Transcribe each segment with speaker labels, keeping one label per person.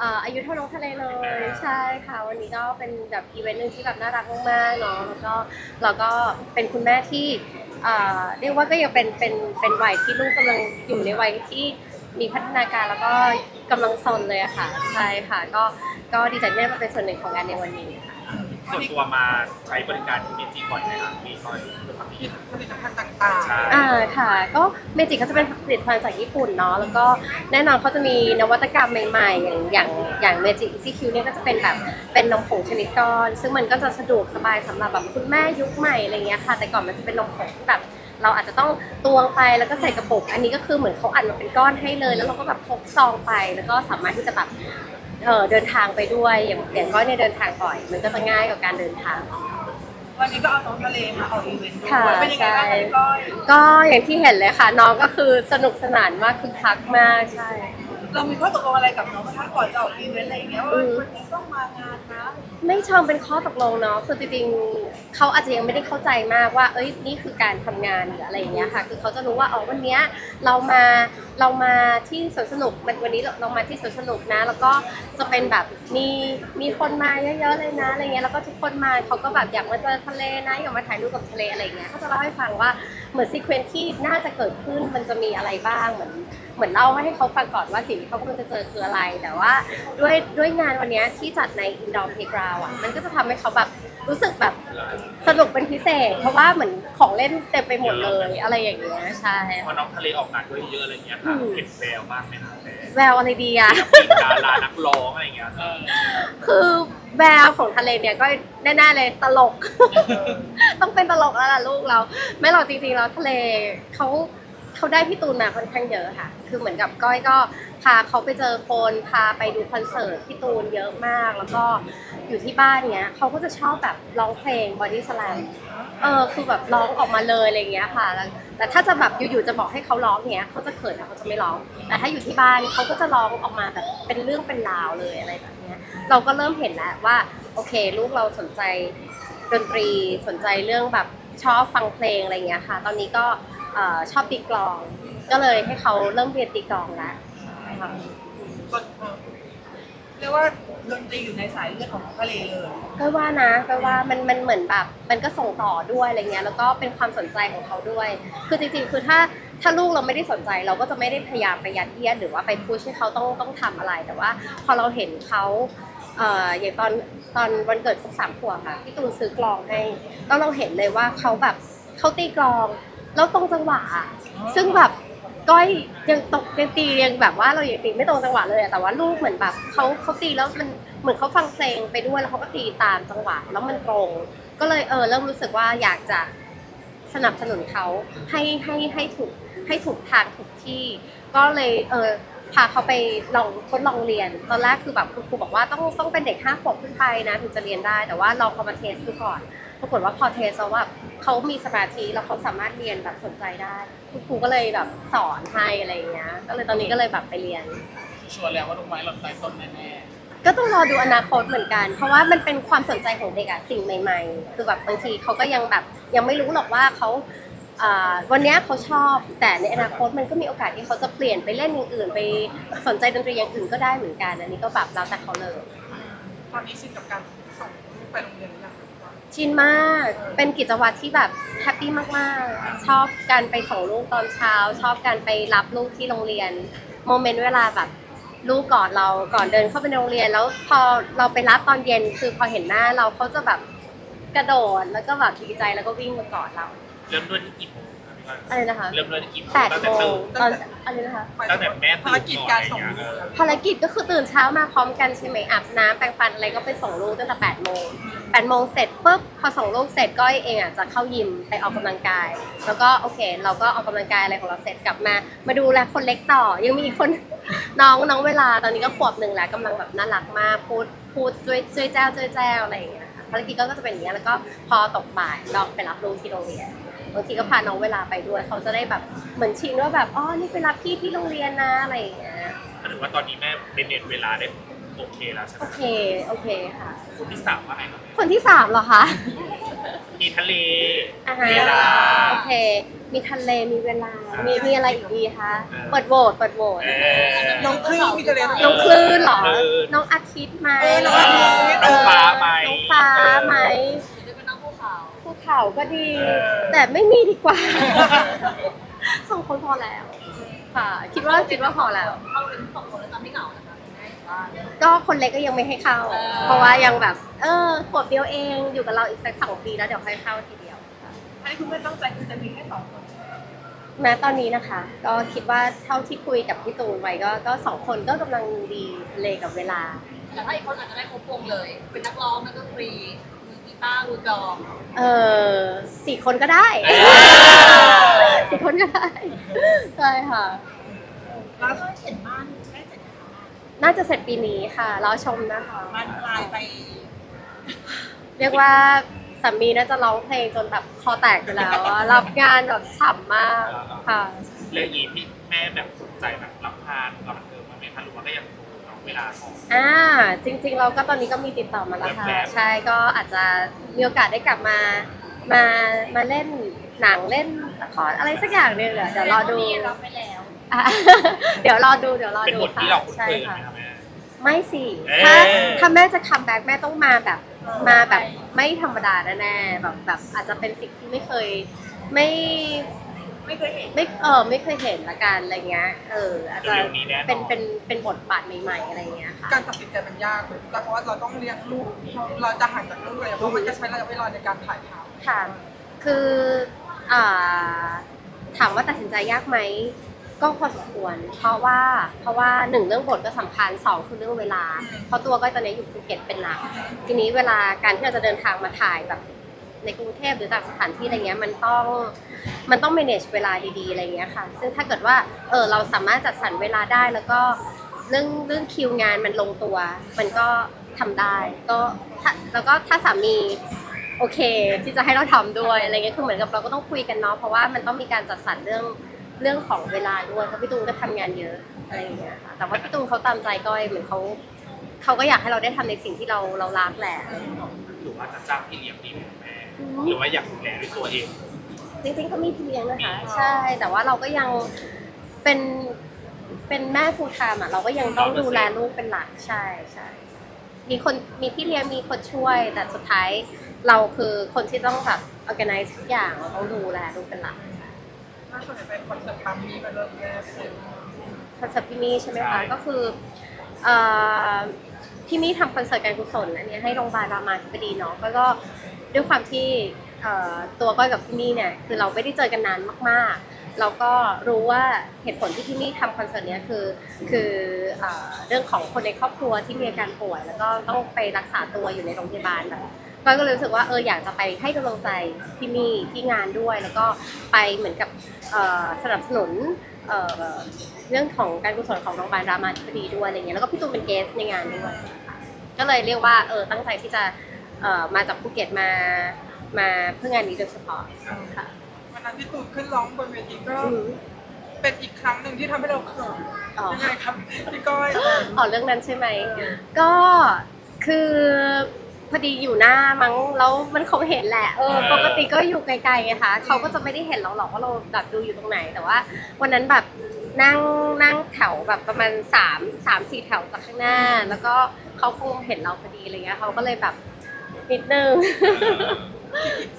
Speaker 1: เอ่ออายุเท่าน้องทะเลเลยใช่ค่ะ วันนี้ก็เป็นแบบอีเวนต์หนึ่งที่แบบน่ารักมากๆเนาะแล้วก็เราก็เป็นคุณแม่ที่เอ่อเรียกว่าก็ยังเป็นเป็นเป็นวัยที่ลูกกำลังอยู่ในวัยที่มีพัฒนาการแล้วก็กำลังซนเลยอะค่ะใช่ค่ะ ก็ก็ดีใจที่ได้มาเป็นส่วนหนึ่งของงานในวันนี้ค่ะ
Speaker 2: ส่วนตัวมาใช้บริการที่เมจิก่อนไหมครับมีคอยดูความ
Speaker 3: ผลิตภัณฑ์ต่าง
Speaker 2: ใช่
Speaker 1: อ่าค่ะ ก็เมจิเขาจะเป็นผลิตภัณฑ์จากญี่ปุ่นเนาะแล้วก็แน่นอนเขาจะมีนวัตกรรมใหม่ๆ อย่างอย่างอย่างเมจิซีคิวเนี่ยก็จะเป็นแบบเป็นนมผงชนิดก้อน ซึ่งมันก็จะสะดวกสบายสำหรับแบบคุณแม่ยุคใหม่อะไรเงี้ยค่ะ แต่ก่อนมันจะเป็นนมผงที่แบบเราอาจจะต้องตวงไปแล้วก็ใส่กระปุก อันนี้ก็คือเหมือนเขาอัดมาเป็นก้อนให้เลย แล้วเราก็แบบพกซองไปแล้วก็สามารถที่จะแบบ เออเดินทางไปด้วยอย่างอย่างก้อยเนี่ยเดินทางบ่อย มันก็จะง่ายกับการเดินทาง
Speaker 3: ๆวันนี้ก็เอาน้องทะเลมาออกอีเวนต์ด้
Speaker 1: ค่ะ
Speaker 3: วยเป็นยังไงบ้าง
Speaker 1: ใช่
Speaker 3: คะพี่ก้อย
Speaker 1: ก็อย่างที่เห็นเลยค่ะ น้องก็คือสนุกสนานมากคึกคักมากใช่
Speaker 3: เรามีข้อตกลงอะไรกับน้องไหมคะก่อนจะออกอีเวนต์อะไรอย่างเงี้ยว่า
Speaker 1: อืม
Speaker 3: วันนี้ต้องมางานนะ
Speaker 1: ไม่เชิงเป็นข้อตกลงเนาะคือจริงๆเขาอาจจะยังไม่ได้เข้าใจมากว่า เอ้ยนี่คือการทำงานหรืออะไรอย่างเงี้ยค่ะคือเขาจะรู้ว่าอ๋อวันเนี้ยเรามาเรามาที่สวนสนุกมันวันนี้เราเรามาที่สวนสนุกนะ แล้วก็จะเป็นแบบมีมีคนมาเยอะๆเลยนะอะไรเงี้ยแล้วก็ทุกคนมาเขาก็แบบอยากมาเจอทะเลนะอยากมาถ่ายรูปกับทะเลอะไรเงี้ยเขาจะเล่าให้ฟังว่า เหมือนซีเควนซ์ที่น่าจะเกิดขึ้นมันจะมีอะไรบ้างเหมือนเหมือนเล่าให้เขาฟังก่อนว่าสิ่งที่เขากำลังจะเจอคืออะไร แต่ว่าด้วยด้วยงานวันเนี้ยที่จัดใน indoor playground อะมันก็จะทำให้เขาแบบรู้สึกแบบสนุกเป็นพิเศษ เพราะว่าเหมือนของเล่นเต็มไปหมดเลยอะไรอย่างเงี้ยใช่
Speaker 2: พอน้องทะเลออกงานด้วยเยอะอะไรเงี้ยค่ะเห็นแววบ้างไหมคะแวว
Speaker 1: แววอะไรดีอะ
Speaker 2: ศิลปินดารานักร้องอะไรเงี้ยเออ
Speaker 1: คือแววของทะเลเนี่ยก็แน่ๆเลยตลก ต้องเป็นตลกแล้วล่ะลูกเรา ไม่หรอกจริงๆแล้วทะเลเขาเขาได้พี่ตูนมาค่อนข้างเยอะค่ะ คือเหมือนกับก้อยก็พาเขาไปเจอคนพาไปดูคอนเสิร์ตพี่ตูนเยอะมาก แล้วก็อยู่ที่บ้านเนี้ยเขาก็จะชอบแบบร้องเพลงบอดี้สแลมเออคือแบบร้องออกมาเลยอะไรเงี้ยค่ะแล้วแต่ถ้าจะแบบอยู่ๆจะบอกให้เขาร้องเนี้ยเขาจะเขินนะเขาจะไม่ร้อง แต่ถ้าอยู่ที่บ้านเขาก็จะร้องออกมาแบบเป็นเรื่องเป็นราวเลยอะไรแบบเนี้ย เราก็เริ่มเห็นแล้วว่าโอเค ลูกเราสนใจ ดนตรีสนใจเรื่องแบบชอบฟังเพลงอะไรเงี้ยค่ะ ตอนนี้ก็ชอบตีกลอง ก็เลยให้เขาเริ่มเรียนตีกลองแล้วค่ะ
Speaker 3: เรียกว่า ดนตรีอยู่ในสายเลือดของน้องทะเลเลย
Speaker 1: ก็ว่านะก็ว่ามันมันเหมือนแบบมันก็ส่งต่อด้วยอะไรเงี้ยแล้วก็เป็นความสนใจของเขาด้วย คือจริงๆคือถ้าถ้าลูกเราไม่ได้สนใจเราก็จะไม่ได้พยายามไปยัดเยียดหรือว่าไปพุชให้เขาต้องต้องทำอะไรแต่ว่า พอเราเห็นเขาเอ่ออย่างตอนตอนวันเกิดครบสามขวบค่ะพี่ตูนซื้อกลองให้ก็เราเห็นเลยว่าเขาแบบเขาตีกลอง แล้วตรงจังหวะอะซึ่งแบบ ก้อยยังตกยังตียังแบบว่าเราอยังตีไม่ตรงจังหวะเลยอะแต่ว่าลูกเหมือนแบบเขาเขาตีแล้วมันเหมือนเขาฟังเพลงไปด้วยแล้วเขาก็ตีตามจังหวะแล้วมันตรง ก็เลยเออเริ่มรู้สึกว่าอยากจะสนับสนุนเขาให้ให้ให้ถูกให้ถูกทางถูกที่ ก็เลยเออพาเขาไปลองทดลองเรียน ตอนแรกคือแบบคุณครูบอกว่าต้องต้องเป็นเด็กห้าขวบขึ้นไปนะถึงจะเรียนได้ แต่ว่าลองเอามาเทสดูก่อน ปรากฏว่าพอเทสแล้วว่าเขามีสมาธิแล้วเขาสามารถเรียนแบบสนใจได้คุณครูก็เลยแบบสอนให้อะไรอย่างเงี้ย ก็เลยตอนนี้ก็เลยแบบไปเรียน
Speaker 4: ชัวร์แล้วว่าลูกไม้หล่นใต้ต้นแน่
Speaker 1: ก็ต้องรอดูอนาคตเหมือนกัน เพราะว่ามันเป็นความสนใจของเด็กอะสิ่งใหม่ๆ คือแบบบางทีเขาก็ยังแบบยังไม่รู้หรอกว่าเขาอ่าวันเนี้ยเขาชอบแต่ในอนาคตมันก็มีโอกาสที่เขาจะเปลี่ยนไปเล่นอย่างอื่น ไปสนใจดนตรีอย่างอื่นก็ได้เหมือนกัน อันนี้ก็แบบแล้วแต่เขาเลย
Speaker 3: ตอนนี้ชินกับการส่งลูกไปโรงเรียนหรือยังคะ
Speaker 1: ชินมาก เป็นกิจวัตรที่แบบแฮปปี้มากๆ ชอบการไปส่งลูกตอนเช้า ชอบการไปรับลูกที่โรงเรียน โมเมนต์เวลาแบบลูกกอดเราก่อนเดินเข้าไปในโรงเรียน แล้วพอเราไปรับตอนเย็นคือพอเห็นหน้าเราเขาจะแบบกระโดดแล้วก็แบบดีใจแล้วก็วิ่งมากอดเรา
Speaker 2: เริ่มด้วยที่กี่โมงครับ อย
Speaker 1: อะไรนะคะ
Speaker 2: เริ่มด้วยที่กี่โมง
Speaker 1: แปด
Speaker 2: ตั้ง
Speaker 1: โม
Speaker 2: แต่
Speaker 1: ง
Speaker 2: ตื่น
Speaker 1: ตอนอะไรนะคะ
Speaker 2: ตั้งแต่แม่ตื่น
Speaker 3: ภารกิจการส่ง
Speaker 2: ก่อนอะไรอย่างเงี้ย
Speaker 3: ลูก
Speaker 1: ภารกิจก็คือตื่นเช้ามาพร้อมกันใช่ไหมอาบน้ำแปรงฟันอะไรก็ไปส่งลูกตั้งแต่8โมง8โมงเสร็จปุ๊บพอส่งลูกเสร็จก้อยเองอะจะเข้ายิมไปออกกำลังกาย แล้วก็โอเค เราก็ออกกำลังกายอะไรของเราเสร็จกลับมา มาดูแลคนเล็กต่อ ยังมีคน น้องน้องเวลาตอนนี้ก็ขวบหนึ่งแล้วกำลังแบบน่ารักมากพูดพูดช่วยช่วยแจ้วช่วยแจ้วอะไรอย่างเงี้ยค่ะภารกิจก็จะเป็นอย่างเงี้ยแล้วก็พอตกบ่ายเราไปรับลูกที่โรงเรียน บางทีก็พาน้องเวลาไปด้วยเขาจะได้แบบเหมือนชินว่าแบบอ๋อนี่ไปรับพี่ที่โรงเรียนนะอะไรอย่างเงี้ย
Speaker 2: หรือว่าตอนนี้แม่เป็นเน็ตเวลาได้โอเคแล้วใช่ไหม
Speaker 1: โอเคโอเคค่ะ
Speaker 2: คนที่สามว่าไงครับ
Speaker 1: คนที่สามเหรอคะ
Speaker 2: มีทะเล
Speaker 1: อ่าฮะ
Speaker 2: มีเวลา
Speaker 1: โอเค มีทะเลมีเวลา มีมีอะไรอีกดีคะ
Speaker 2: เออ
Speaker 1: เปิดโหวตเปิดโหวต
Speaker 2: เออ
Speaker 3: น้องคลื่นมีทะเล
Speaker 1: น้องคลื่นเหรอ
Speaker 2: คลื่น
Speaker 1: น้องอาทิตย์ไหม
Speaker 3: เออน้องอาทิตย์
Speaker 2: น้องฟ้าไหม
Speaker 1: น้องฟ้าไหม
Speaker 5: ขา
Speaker 1: ก็ดี
Speaker 2: เออ
Speaker 1: แต่ไม่มีดีกว่า สองคนพอแล้ว ค่ะ คิดว่าคิดว่าพอแล้ว
Speaker 5: เอาเป็นสองคนแล้วจะไม่เหงานะคะคุณแม่อยู่บ้าน
Speaker 1: ก็คนเล็กก็ยังไม่ให้เข้า
Speaker 5: เออ
Speaker 1: เพราะว่ายังแบบ เออขวบเดียวเองอยู่กับเราอีกสักสองปีแล้วเดี๋ยวค่อยเข้าทีเดียวค่ะ
Speaker 3: อันนี้คุณแม่ตั้งใจคือจะมีแค่สองคนใช่ไหม
Speaker 1: แม้ตอนนี้นะคะ ก็คิดว่าเท่าที่คุยกับพี่ตูนไว้ก็ก็สองคนก็กำลังดีเลยกับเวลา
Speaker 5: แต่ถ้าอีกคนอาจจะได้ครบวงเลย เป็นนักร้องนักดนตรีมือกี ตาร์มือกลอง
Speaker 1: เออสี่คนก็ได้
Speaker 2: เอ
Speaker 1: สี่คนก็ได้ใช่ค่ะ
Speaker 3: แล้วก็เห็นบ้านใกล้เสร็จแล้ว
Speaker 1: น่าจะเสร็จปีนี้ค่ะรอชมนะคะ
Speaker 3: บ้านปลายไป
Speaker 1: เรียกว่าสามีน่าจะร้องเพลงจนแบบคอแตกอยู่แล้วอะรับงานแบบฉ่ำมากค่ะ
Speaker 2: เรื่องนี้พี่แม่แบบสนใจแบบรับทานกับบันเทิงมาไหมคะหรือว่าก็ยัง เอาเวลาของ
Speaker 1: อ่าจริง ๆ เราก็ตอนนี้ก็มีติดต่อมาแล้วค่ะ
Speaker 2: แบบ
Speaker 1: ใช่ก็อาจจะมีโอกาสได้กลับมา มามาเล่นหนังเล่นละครอะไรสักอย่างหนึงเดี๋ยวเดี๋ยวรอดู
Speaker 5: รับไปแล้ว
Speaker 1: อะ เดี๋ยวรอดูเดี๋ยวรอ
Speaker 2: เป็น
Speaker 1: ดู
Speaker 2: บท
Speaker 1: ค่ะ
Speaker 2: ที่เราคุ้น
Speaker 1: ใช่
Speaker 2: เคยกัน
Speaker 1: ค่ะ
Speaker 2: ไหมคะแม่
Speaker 1: ไม่สิ
Speaker 2: เอ๊ะ
Speaker 1: ถ้าถ้าแม่จะคัมแบ็กแม่ต้องมาแบบมาแบบไม่ธรรมดาแน่ๆแบบแบบอาจจะเป็นสิ่งที่ไม่เคย ไม่
Speaker 3: ไม่เคยเห็น
Speaker 1: ไม่เออไม่เคยเห็นละกันอะไรเงี้ยเอออาจจะ
Speaker 2: เร็วๆนี้แน่นอน
Speaker 1: เป็นเป็นเป็นบทบาทใหม่ๆอะไรเงี้ยค่ะ
Speaker 3: การตัดสินใจมันยากเลยเพราะว่าเราต้องเลี้ยงลูก เราจะห่างจากลูกเลยเพราะมันจะใช้ระยะเวลาในการถ่ายทำ
Speaker 1: ค่ะ คืออ่าถามว่าตัดสินใจยากไหม ก็พอสมควร เพราะว่า เพราะว่าหนึ่งเรื่องบทก็สำคัญสองคือเรื่องเวลา เพราะตัวก็ตอนนี้อยู่ภูเก็ตเป็นหลัก ทีนี้เวลาการที่เราจะเดินทางมาถ่ายแบบ ในกรุงเทพหรือต่างสถานที่อะไรเงี้ยมันต้องมันต้อง manage เวลาดีๆอะไรเงี้ยค่ะ ซึ่งถ้าเกิดว่าเออเราสามารถจัดสรรเวลาได้แล้วก็เรื่องเรื่องคิวงานมันลงตัว มันก็ทำได้ก็แล้วก็ถ้าสามีโอเค ที่จะให้เราทำด้วยอะไรเงี้ยคือเหมือนกับเราก็ต้องคุยกันเนาะเพราะว่ามันต้องมีการจัดสรรเรื่องเรื่องของเวลาด้วยเพราะพี่ตูนก็ทำงานเยอะอะไรอย่างเงี้ยค่ะแต่ว่าพี่ตูนเขาตามใจก้อยเหมือนเขาเขาก็อยากให้เราได้ทำในสิ่งที่เราเรารักแหละ
Speaker 2: หรือว่าจะจ้างพี่เลี้ยงดีไหมแม่หรือว่าอยากดูแลด้วยตัวเอง
Speaker 1: จริงๆก็มีพี่เลี้ยงนะคะ ใช่ แต่ว่าเราก็ยังเป็นเป็นแม่ฟูลไทม์อะเราก็ยังต้องดูแลลูกเป็นหลักใช่ใช่มีคนมีพี่เลี้ยงมีคนช่วย แต่สุดท้ายเราคือคนที่ต้องแบบ organize ทุกอย่างเราต้องดูแลลูกเป็นหลัก
Speaker 3: ถ้าส่วนใหญ่เป็นคอนเสิร์ตครั้งนี้มาเริ่มแรกเลย
Speaker 1: คอนเสิร์ตพี่มี่ใช่ไหม
Speaker 2: ใช่
Speaker 1: คะ ก็คือเอ่อพี่มี่ทำคอนเสิร์ตการกุศลอันนี้ให้โรงพยาบาลรามาธิบดีเนาะก็ก็ ด้วยความที่ตัวก้อยกับพี่มี่เนี่ยคือเราไม่ได้เจอกันนานมากๆ เราก็รู้ว่าเหตุผลที่พี่มี่ทำคอนเสิร์ตเนี้ยคือคือเอเรื่องของคนในครอบครัวที่มีอาการป่วย แล้วก็ต้องไปรักษาตัวอยู่ในโรงพยาบาลแบบก้อยก็เลยรู้สึกว่าเอออยากจะไปให้กำลังใจพี่มี่ที่งานด้วย แล้วก็ไปเหมือนกับสนับสนุนเเรื่องของการกุศลของโรงพยาบาลรามาธิบดีด้วยอะไรเงี้ยแล้วก็พี่ตูนเป็นเกสในงานด้วยก็เลยเรียกว่าเออตั้งใจที่จะ เอ่อมาจากภูเก็ตมามาเพื่องานนี้โดยเฉพาะค่ะ
Speaker 3: วันนั้นที่ตูนขึ้นร้องบนเวทีก็
Speaker 1: อืม
Speaker 3: เป็นอีกครั้งหนึ่งที่ทำให้เราเขิน
Speaker 1: อ๋อ
Speaker 3: ยังไงครับพี่ก้อย
Speaker 1: อ๋อเรื่องนั้นใช่ไหม ก็คือพอดีอยู่หน้ามั้งแล้วมันคงเห็นแหละเออปกติก็อยู่ไกลๆไงคะเขาก็จะไม่ได้เห็นเราหรอกว่าเราแบบดูอยู่ตรงไหนแต่ว่า วันนั้นแบบนั่งนั่งแถวแบบประมาณสามสามสี่แถวจากข้างหน้า แล้วก็เขาคงเห็นเราพอดีอะไรเงี้ยเขาก็เลยแบบ นิดนึง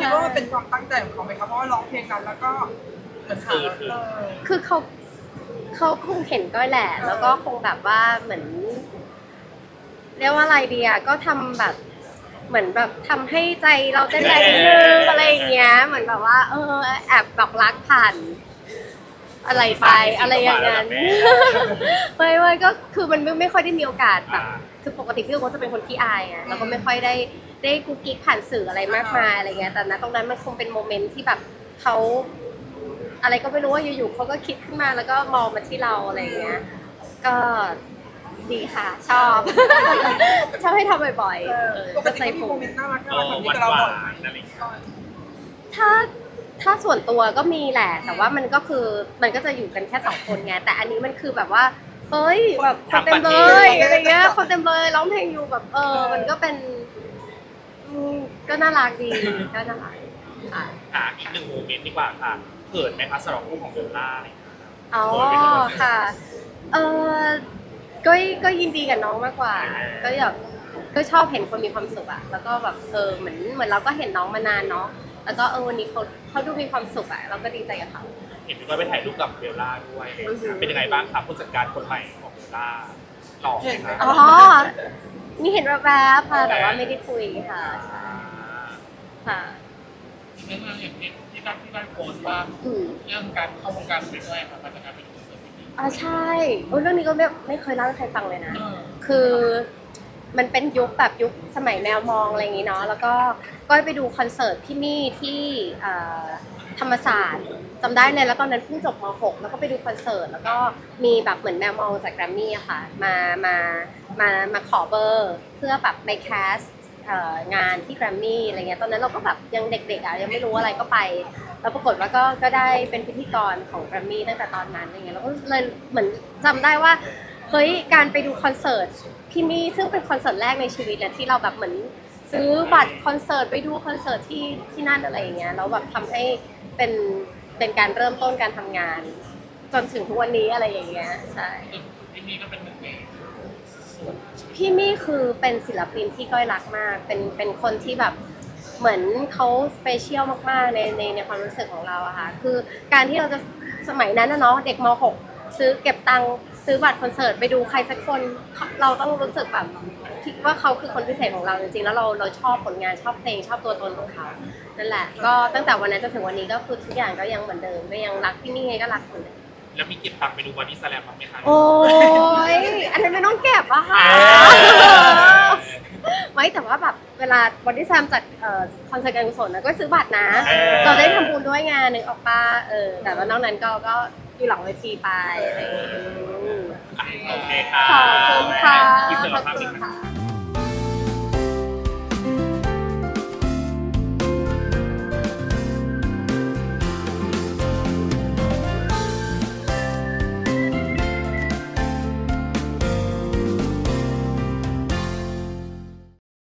Speaker 3: คิดว่ามันเป็นความตั้งใจของเขาไหมครับเพราะว่าร้องเพลงกันแล้วก็เหมือนหาเออ
Speaker 1: คือเขาเขาคงเห็นก้อยแหละแล้วก็คงแบบว่าเหมือน เรียกว่าอะไรดีอะก็ทำแบบ เหมือนแบบทำให้ใจเราเต้นแรงนิดนึงอะไรอย่างเงี้ย เหมือนแบบว่า เออ แอบบอกรักผ่าน อะไรไปอะไรอย่างนั้น ไม่ไม่ก็คือมันไม่ไม่ค่อยได้มีโอกาสแบบคือปกติพี่โอ๊ตจะเป็นคนที่อายไงแล้วก็ไม่ค่อยได้ ได้กุ๊กกิ๊กผ่านสื่ออะไรมากมายอะไรเงี้ยแต่ณตรงนั้นมันคงเป็นโมเมนต์ที่แบบเขาอะไรก็ไม่รู้ว่าอยู่ๆเขาก็คิดขึ้นมาแล้วก็มองมาที่เราอะไรเงี้ย ก็ดีค่ะ ชอบ ชอบให้ทำบ่อยๆ
Speaker 3: เออ
Speaker 1: เออ
Speaker 3: ปก
Speaker 1: ก็
Speaker 3: ติ
Speaker 1: ใจ
Speaker 3: ก็มี
Speaker 1: ฟู
Speaker 3: โมเมนต์น่ารัก
Speaker 2: เอ
Speaker 3: น่ารัก
Speaker 2: อ
Speaker 3: แบบ
Speaker 2: ห
Speaker 3: นี้
Speaker 2: วาน
Speaker 3: กับเรา
Speaker 2: ห
Speaker 3: บ่
Speaker 2: วา
Speaker 3: อย
Speaker 2: นอะไรอย่างเงี้ย
Speaker 1: ถ้าถ้าส่วนตัวก็มีแหละ แต่ว่ามันก็คือมันก็จะอยู่กันแค่สองคนไงแต่อันนี้มันคือแบบว่าเฮ้ยแบบคนเต็มเลยอะไรเงี้ยคนเต็มเลยร้องเพลงอยู่แบบเออ มันก็เป็นอืม ก็น่ารักดีก็น่ารักค่ะ
Speaker 2: อะอีกหนึ่งโมเมนต์ดีกว่าค่ะเขินไหมคะสำหรับคู่ของเบลล่าอะไรอย่างเงี้ย
Speaker 1: อ๋อค่ะเออก็ก็ยินดีกับน้องมากกว่า ก็อยากก็ชอบเห็นคนมีความสุขอะแล้วก็แบบเออเหมือนเหมือนเราก็เห็นน้องมานานเนาะแล้วก็เออวันนี้เขาเขาดูมีความสุขอะเราก็ดีใจกับเขา
Speaker 2: เห็นพี่ก้อยไปถ่ายรูปกับเบลล่าด้วยอะไรอย่าง
Speaker 1: อือหื
Speaker 2: เงี้
Speaker 1: อ
Speaker 2: ยเป็นยังไงบ้างครับผู้จัดการคนใหม่ของเบลล่าหล่อไหมคะ
Speaker 1: อ๋อ นี่เห็นแวบๆค่ะแต่ว่าไม่ได้คุยค่ะ
Speaker 2: อ่า
Speaker 1: ค่ะ
Speaker 4: เรื่องเราอย่างที่ที่ได้ที่ได้โพสต์ว่า
Speaker 1: อืม
Speaker 4: เรื่องการเข้าวงการไปด้วยค่ะมาจากการเป็นคอนเสิร์ตที่นี่
Speaker 1: อ๋อใช่โอ้ยเรื่องนี้ก็ไม่ไม่เคยเล่าให้ใครฟังเลยนะ
Speaker 4: เออ
Speaker 1: คือมันเป็นยุคแบบยุคสมัยแมวมองอะไรอย่างงี้เนาะแล้วก็ก้อยไปดูคอนเสิร์ตพี่มี่ที่เอ่อธรรมศาสตร์จำได้เลยแล้วตอนนั้นเพิ่งจบม .6 แล้วก็ไปดูคอนเสิร์ตแล้วก็มีแบบเหมือนแมวมองจากแกรมมี่อะค่ะมามามามาขอเบอร์ เพื่อแบบไปแคสเอ่อ งานที่แกรมมี่อะไรเงี้ยตอนนั้นเราก็แบบยังเด็กๆอะยังไม่รู้อะไรก็ไป แล้วปรากฏว่าก็ก็ได้เป็นพิธีกรของแกรมมี่ตั้งแต่ตอนนั้นอะไรเงี้ยแล้วก็เลยเหมือนจำได้ว่าเฮ้ยการไปดูคอนเสิร์ตพี่มี่ซึ่งเป็นคอนเสิร์ตแรกในชีวิตเลยที่เราแบบเหมือนซื้อบัตรคอนเสิร์ตไปดูคอนเสิร์ตที่ที่นั่นอะไรอย่างเงี้ยแล้วแบบทำให้เป็นเป็นการเริ่มต้นการทำงาน จนถึงทุกวันนี้อะไรอย่างเงี้ยใช่
Speaker 4: ที่นี่ก็เป็นหนึ่งใน ส่วน
Speaker 1: พี่มี่คือเป็นศิลปินที่ก้อยรักมาก เป็นเป็นคนที่แบบเหมือนเขาสเปเชียลมากๆในในในความรู้สึกของเราอะค่ะ คือการที่เราจะสมัยนั้นนะเนาะเด็กม .6 ซื้อเก็บตังค์ซื้อบัตรคอนเสิร์ตไปดูใครสักคนเราต้องรู้สึกแบบคิดว่าเขาคือคนพิเศษของเราจริงๆ แล้วเราเราชอบผลงานชอบเพลงชอบตัวตนของเขา นั่นแหละ ก็ตั้งแต่วันนั้นจนถึงวันนี้ก็คือทุกอย่างก็ยังเหมือนเดิมก็ยังรักพี่มี่ไงก็รักเหมือนเดิม
Speaker 2: แล้วมีเก็บตังค์ไปดูวันนี้แสลมบ้างไหมคะ
Speaker 1: โอ้ย อันนั้นไม่ต้องเก็บอะค่ะ ไม่แต่ว่าแบบเวลาบอดี้แซมจัดเอ่อคอนเสิร์ตการกุศลนะก็ซื้อบัตรนะ
Speaker 2: ออ
Speaker 1: เราได้ทำบุญด้วยงานหนึ่งออกป้าเออ แต่ว่านอกนั้นก็ก็อยู่หลังเวทีไปอะไรอย่างเงี้ย
Speaker 2: อะโอเคค่ะ
Speaker 1: ขอบคุณค่ะ
Speaker 2: อิส
Speaker 1: ข
Speaker 2: ระ
Speaker 1: อบ
Speaker 2: ภาพ
Speaker 1: คุ
Speaker 2: อี
Speaker 1: ณ
Speaker 2: กนะ
Speaker 1: ค่ะ